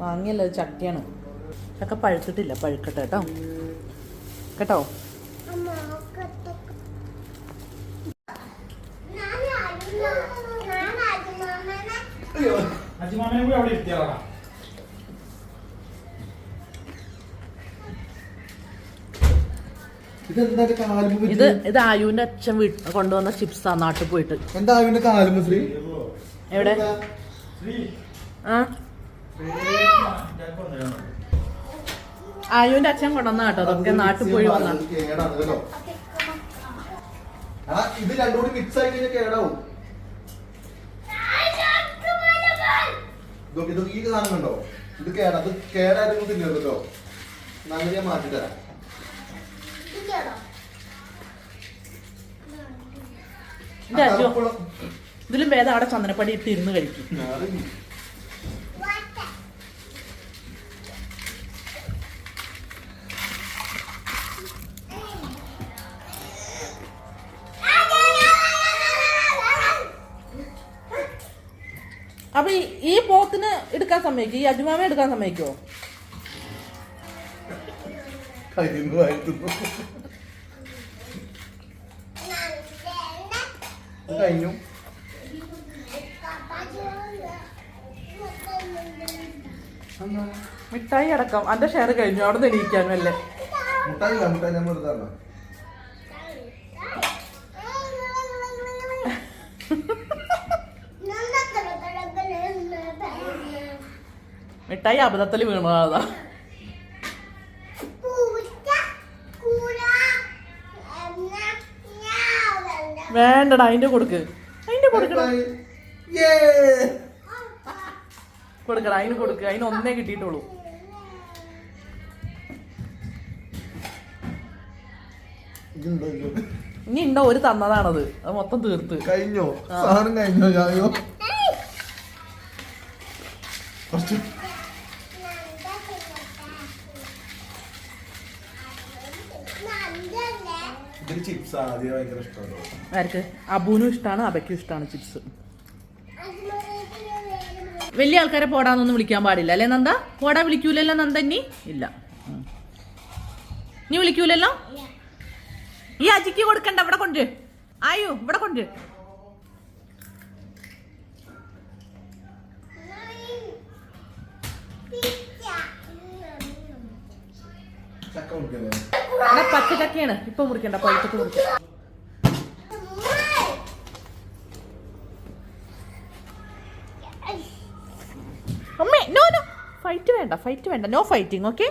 മാങ്ങയല്ല ചക്കയാണ് ചക്ക പഴുത്തിട്ടില്ല. പഴുക്കട്ടെ കേട്ടോ. കേട്ടോ? അജിമാമനെ കൂടി അവിടെ ഇരുത്തിയാളാ. ഇത് ഇത് ആയുവിന്റെ അച്ഛൻ വീട്ടിൽ കൊണ്ടുവന്ന ആ നാട്ടിൽ പോയിട്ട്. എന്താ ആയുവിന്റെ കാലുമ്പ് ശ്രീ? എവിടെ? ആ? ആയുവിന്റെ അച്ഛൻ കൊണ്ടുവന്ന കേട്ടോ. അതൊക്കെ നാട്ടിൽ പോയി വന്ന. ഇത് രണ്ടും കൂടി മിക്സ് ആയി കഴിഞ്ഞാൽ കേടാവും. ഇതൊക്കെ ഇത് ഈ സാധനം കണ്ടോ? ഇത് കേടാ. ഇത് കേടായിരുന്നു തിന്നരുത് കേട്ടോ. നല്ല ഞാൻ മാറ്റി തരാം. എന്റെ ഇതിലും ഭേദം അവിടെ ചന്ദനപ്പടി ഇട്ട് ഇരുന്ന് കഴിക്കും. അപ്പൊ ഈ- പോത്തിന് എടുക്കാൻ സമ്മതിക്കും? ഈ അജുമാമ എടുക്കാൻ സമ്മതിക്കോ? കഴിഞ്ഞു? മിഠായി അടക്കം. അന്റെ ഷെയർ കഴിഞ്ഞു. അവിടെ നിന്ന് എണീക്കാനും അല്ലേ മിഠായി ഞാൻ വെറുതെ. മിഠായി അബദ്ധത്തിൽ വീണതാ. വേണ്ടടാ അതിന്റെ കൊടുക്ക്. അതിന്റെ കൊടുക്കണം! കൊടുക്കടാ അതിന് കൊടുക്ക്. അതിന് ഒന്നേ കിട്ടിയിട്ടുള്ളൂ? ഇനി ഉണ്ടോ ഒരു തന്നതാണത്. അത് മൊത്തം തീർത്ത്. കഴിഞ്ഞോ. സാധനം കഴിഞ്ഞോ കുറച്ച് ഇതിന് ചിപ്സ് ആദ്യം ഭയങ്കര ഇഷ്ടമാണ്. ആർക്ക്? അബുനും ഇഷ്ടമാണ് അബയ്ക്കും ഇഷ്ടമാണ് ചിപ്സ് വലിയ ആൾക്കാരെ പോടാന്നൊന്നും വിളിക്കാൻ പാടില്ല അല്ലേ നന്ദ? പോടാ വിളിക്കൂലല്ലോ നന്ദന്നി ഇല്ല. നീ വിളിക്കൂലല്ലോ? ഈ അജിക്ക് കൊടുക്കണ്ട ഇവിടെ കൊണ്ട്. ആയോ ഇവിടെ കൊണ്ട്. ചക്ക മുറിക്കല്ലേ? പച്ചച്ചക്കയാണ് ഇപ്പൊ മുറിക്കണ്ട പഴുത്തിട്ട് മുറിക്കാം. അമ്മേ നോ നോ ഫൈറ്റ് വേണ്ട ഫൈറ്റ് വേണ്ട. No fighting okay